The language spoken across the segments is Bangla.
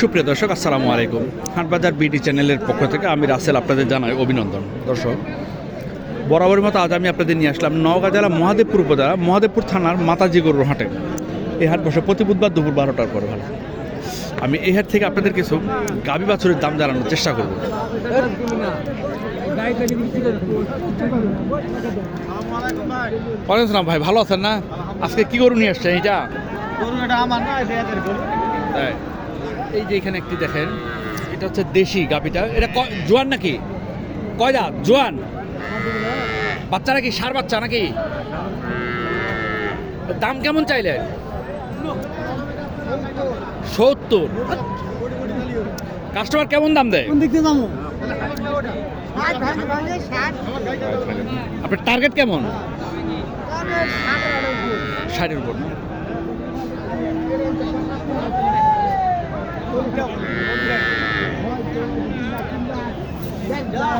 সুপ্রিয় দর্শক, আসসালামু আলাইকুম। হাটবাজার বিডি চ্যানেলের পক্ষ থেকে আমি রাসেল আপনাদের জানাই অভিনন্দন। দর্শক, বরাবরের মতো আজ আমি আপনাদের নিয়ে আসলাম নওগাঁ জেলা মহাদেবপুর উপজেলা, মহাদেবপুর থানার মাতাজি গরুর হাটে এই হাট বসে প্রতি বুধবার দুপুর বারোটার পর ভালো। আমি এই হাট থেকে আপনাদের কিছু গাবি বাছুরের দাম জানানোর চেষ্টা করব। ভাই, ভালো আছেন না? আজকে কি গরু নিয়ে আসছেন এটা তাই। এই যে এখানে একটি দেখেন এটা হচ্ছে দেশি গাবিটা এটা জোয়ান নাকি? কয় দাঁত জোয়ান? বাচ্চা নাকি? সার বাচ্চা নাকি? দাম কেমন চাইলেন? সত্তর। কাস্টমার কেমন দাম দেয়? আপনার টার্গেট কেমন? ষাটের উপর।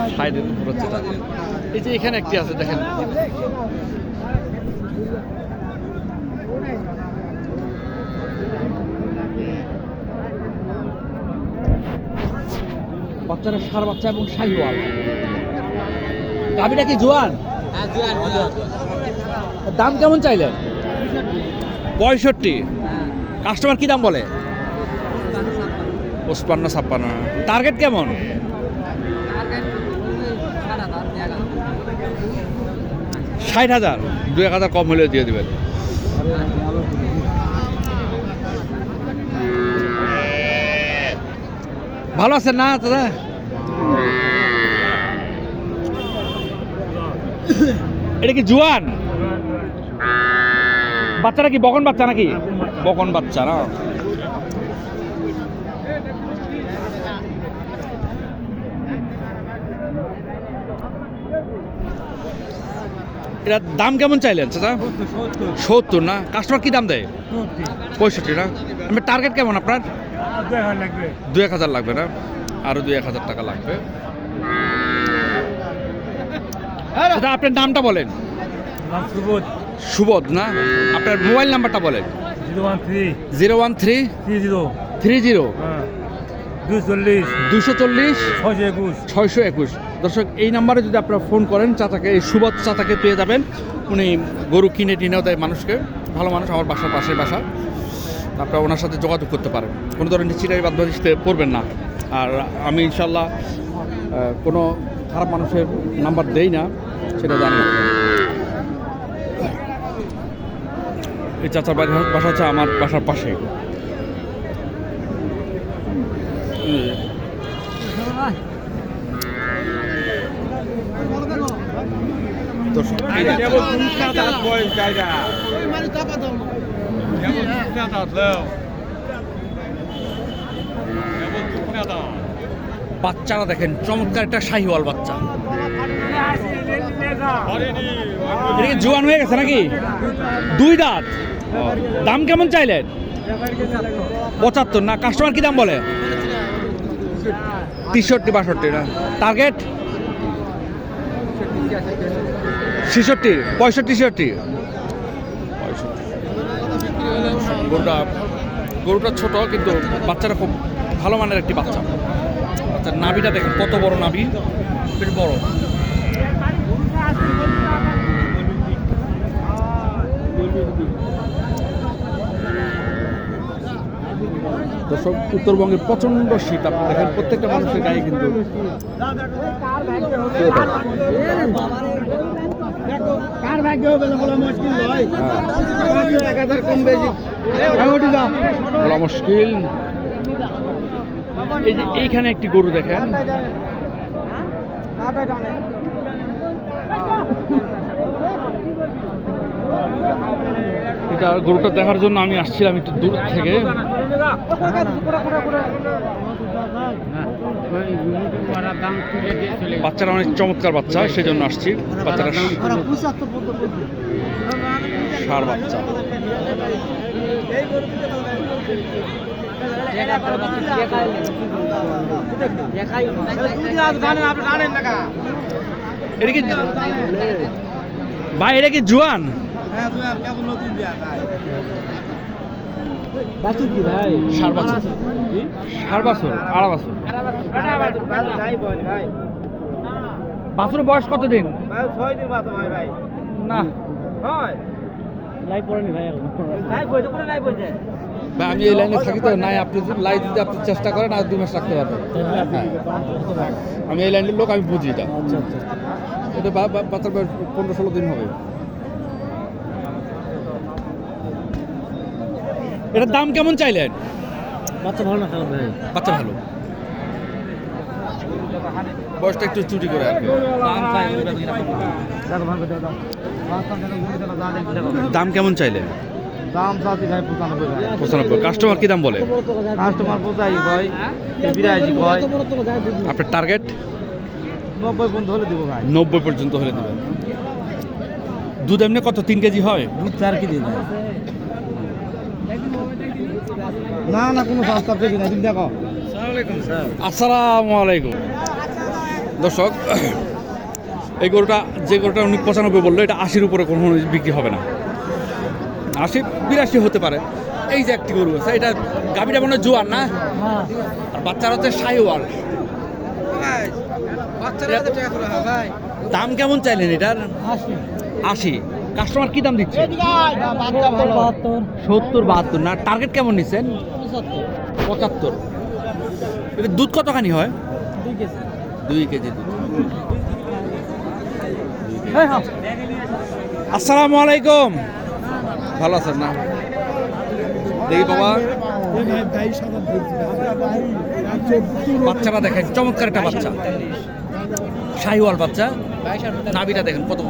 না? উপর হচ্ছে এই যে এখানে একটি আছে দেখেন। বাচ্চারা সার বাচ্চা এবং শাহিওয়াল গাভিটা কি জোয়ান? দাম কেমন চাইলেন? পঁয়ষট্টি। কাস্টমার কি দাম বলে? পঁচপান্ন ছাপ্পান্ন। টার্গেট কেমন? ষাট হাজার। দু এক হাজার কম হলেও দিয়ে দেবেন। ভালো আছেন না দাদা? এটা কি জুয়ান? বাচ্চারা কি বকন বাচ্চা নাকি? বকন বাচ্চা না? এটার দাম কেমন চাইলেন চাচা? সত্তর না? কাস্টমার কি দাম দেয়? পঁয়ষট্টি। না? আমি টার্গেট কেমন আপনার? দু এক হাজার লাগবে না? আরও দু এক হাজার টাকা লাগবে। দাদা আপনার নামটা বলেন। সুবোধ। সুবোধ না? আপনার মোবাইল নাম্বারটা বলেন। Zero one three. Three? Zero. Three zero? হ্যাঁ। দুই চল্লিশ। দুশো চল্লিশ? ছয়শো একুশ। ছয়শো একুশ। দর্শক, এই নাম্বারে যদি আপনারা ফোন করেন, চাচাকে, এই সুবোধ চাচাকে পেয়ে যাবেন। উনি গরু কিনে টিনেও দেয় মানুষকে। ভালো মানুষ, আমার বাসার পাশে বাসা। আপনারা ওনার সাথে যোগাযোগ করতে পারেন। কোনো ধরনের চিরাই বাধ্যবাধিতে পড়বেন না। আর আমি ইনশাল্লাহ কোনো খারাপ মানুষের নাম্বার দেই না, সেটা জানি না। এই চাচার বাসা হচ্ছে আমার বাসার পাশে বাচ্চারা দেখেন, চমৎকার একটা শাহিওয়াল বাচ্চা। জোয়ান হয়ে গেছে নাকি? দুই দাঁত। দাম কেমন চাইলেন পঁচাত্তর। না কাস্টমার কি দাম বলে? তেষট্টি, বাষট্টি, না। টার্গেট ছেষট্টি পঁয়ষট্টি ছেষট্টি গরুটা গরুটা ছোট কিন্তু বাচ্চাটা খুব ভালো মানের একটি বাচ্চা বাচ্চার নাভিটা দেখেন কত বড় নাভি বেশ বড় দর্শক উত্তরবঙ্গে প্রচণ্ড শীত আপনি দেখেন প্রত্যেকটা মানুষের গায়ে কিন্তু কার ভাগ্য হবে বলা মুশকিল ভাই হ্যাঁ, এক হাজার কম বেশি। বলা মুশকিল। এই যে এইখানে একটি গরু দেখেন। এটা গরুটা দেখার জন্য আমি আসছিলাম একটু দূর থেকে। বাচ্চারা অনেক চমৎকার বাচ্চা সেই জন্য আসছি। বাচ্চারা সার বাচ্চা। কি ভাই, এটা কি জুয়ান? বছর ষাট বছর আড়া বছর বাছুরের বয়স কতদিন? না আমি এই লাইনে থাকি তো নাই আপনি লাই যদি আপনি চেষ্টা করেন আর দুই মাস রাখতে পারবেন আমি এই লাইনের লোক আমি বুঝি এটা। আচ্ছা আচ্ছা। এটা বাচ্চার বয়স পনেরো ষোলো দিন হবে। এটার দাম কেমন চাইলেন? বাচ্চা ভালো না খারাপ ভাই। বাচ্চা ভালো। বয়সটা একটু চুরি করে আর দাম কেমন চাইলেন দাম চাচ্ছি ভাই পঁচানব্বই পঁচানব্বই। কাস্টমার কি দাম বলে? কাস্টমার পঁচাই ভাই। বিরাশি ভাই। আপনার টার্গেট নব্বই পর্যন্ত হলে দিব ভাই। নব্বই পর্যন্ত হলে দেবেন। দুধ এমনি কত? তিন কেজি হয়? দুধ চার কেজি না না কোনো সস্তা পেয়ে না তুমি দেখো। আসসালামু আলাইকুম। দর্শক এই গরুটা যে গরুটা উনি পঁচানব্বই বলল এটা আশির উপরে কোনো বিক্রি হবে না। আশি বিরাশি হতে পারে। এই যে একটি গরু আছে এটা গাভীটা মনে হয় জোয়ার না? হ্যাঁ আর বাচ্চারা হচ্ছে সাইওয়াল। দাম কেমন চাইলেন এটার? আশি। কাস্টমার কি দাম দিচ্ছে? সত্তর বাহাত্তর। না টার্গেট কেমন নিচ্ছেন? পঁচাত্তর। এটা দুধ কতখানি হয়? দুই কেজি দুধ। হ্যাঁ হ্যাঁ। আসসালামু আলাইকুম। ভালো আছেন না? দেখি বাবা। বাচ্চাটা দেখেন চমৎকার একটা বাচ্চা। শাহিওয়াল বাচ্চা। নাবিটা দেখেন কত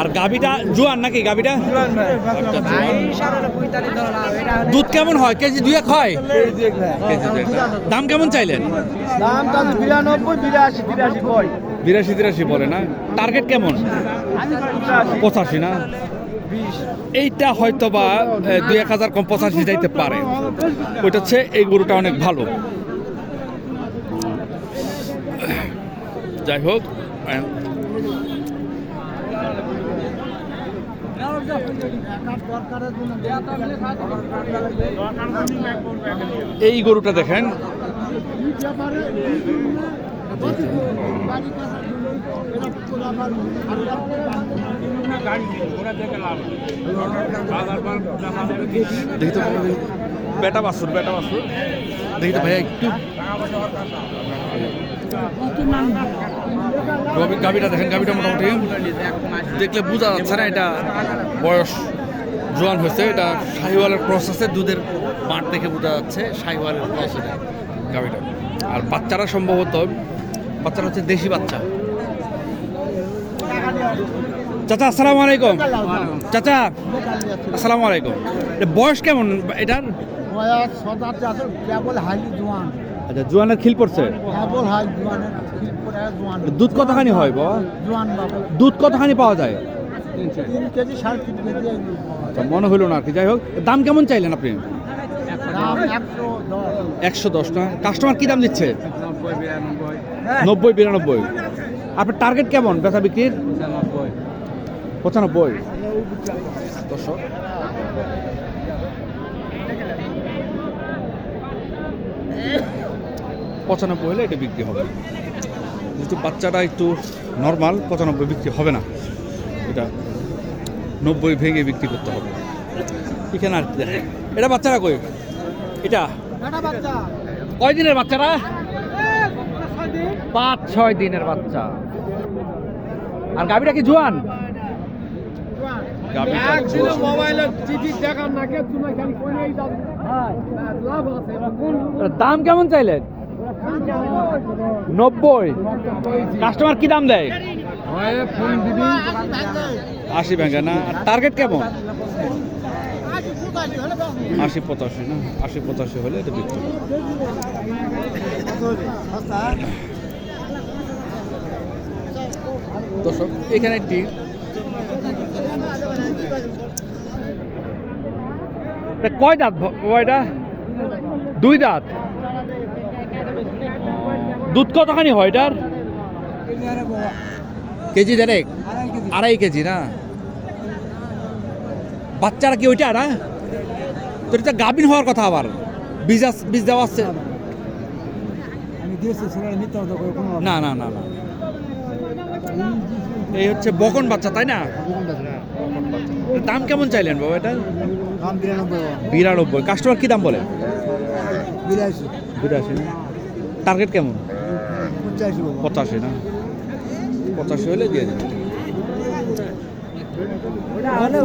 আর গাবিটা জোয়ান নাকি গাবিটা দুধ কেমন হয়? কেজি দুই এক হয়? দাম কেমন চাইলেন? দাম বিরানব্বই বিরাশি বিরাশি কয় বিরাশি তিরাশি বলে না? টার্গেট কেমন? পঁচাশি। না? এইটা হয়তো বা দুই এক হাজার কম পঁচাশি যাইতে পারে। ওইটা হচ্ছে এই গরুটা অনেক ভালো। যাই হোক এই গরুটা দেখেন। বেটা বাসুর বেটা বাসুর দেখি তো ভাইয়া একটু। দেখেন মোটামুটি। দেখলে বোঝা যাচ্ছে না এটা বয়স জোয়ান হয়েছে এটা শাহিওয়ালের প্রসেসে দুধের বাঁট দেখে বোঝা যাচ্ছে শাহিওয়ালের প্রসেসে গাভীটা। আর বাচ্চারা সম্ভবত বাচ্চারা হচ্ছে দেশি বাচ্চা। চাচা আসসালামু আলাইকুম। চাচা আসসালামু আলাইকুম। বয়স কেমন? এটার? বয়স কেবল হাইলি জোয়ান। আচ্ছা জোয়ানের খিল পড়ছে? কেবল জোয়ানের দুধ কতখানি হয় বাবা? দুধ কতখানি পাওয়া যায়। আচ্ছা মনে হলো না আর কি। যাই হোক দাম কেমন চাইলেন আপনি? একশো দশ। না কাস্টমার কি দাম দিচ্ছে? নব্বই বিরানব্বই। আপনার টার্গেট কেমন ব্যথা বিক্রির? পঁচানব্বই। পঁচানব্বই। দর্শক। পঁচানব্বই হলে এটা বিক্রি হবে। যেহেতু বাচ্চাটা একটু নর্মাল পঁচানব্বই বিক্রি হবে না। এটা নব্বই ভেঙে বিক্রি করতে হবে। এখানে আর এটা বাচ্চারা কই? এটা? কয় দিনের বাচ্চারা? পাঁচ ছয় দিনের বাচ্চা। আর গাবিটা কি জোয়ান? এটার দাম কেমন চাইলেন? নব্বই। কাস্টমার কি দাম দেয়? আশি ব্যাঙ্গা না? টার্গেট কেমন? আশি পঁচাশি না? আশি পঁচাশি হলে এটা বিক্রি দর্শক, এখানে একটি কয় দাঁত কয়টা? দুই দাঁত। দুধ কতখানি হয় এটার? কেজি দেড়েক? আড়াই কেজি না? বাচ্চারা কি ওইটা না? তোর এটা গাভিন হওয়ার কথা আবার। বীজ আস- বীজ দেওয়া কোনো না না না না। এই হচ্ছে বকন বাচ্চা তাই না? এর দাম কেমন চাইলেন বাবা এটা? বিরানব্বই। কাস্টমার কি দাম বলে? বিরাশি। বিরাশি টার্গেট কেমন? পঁচাশি না? পঁচাশি হলে দিয়ে দেবে আরে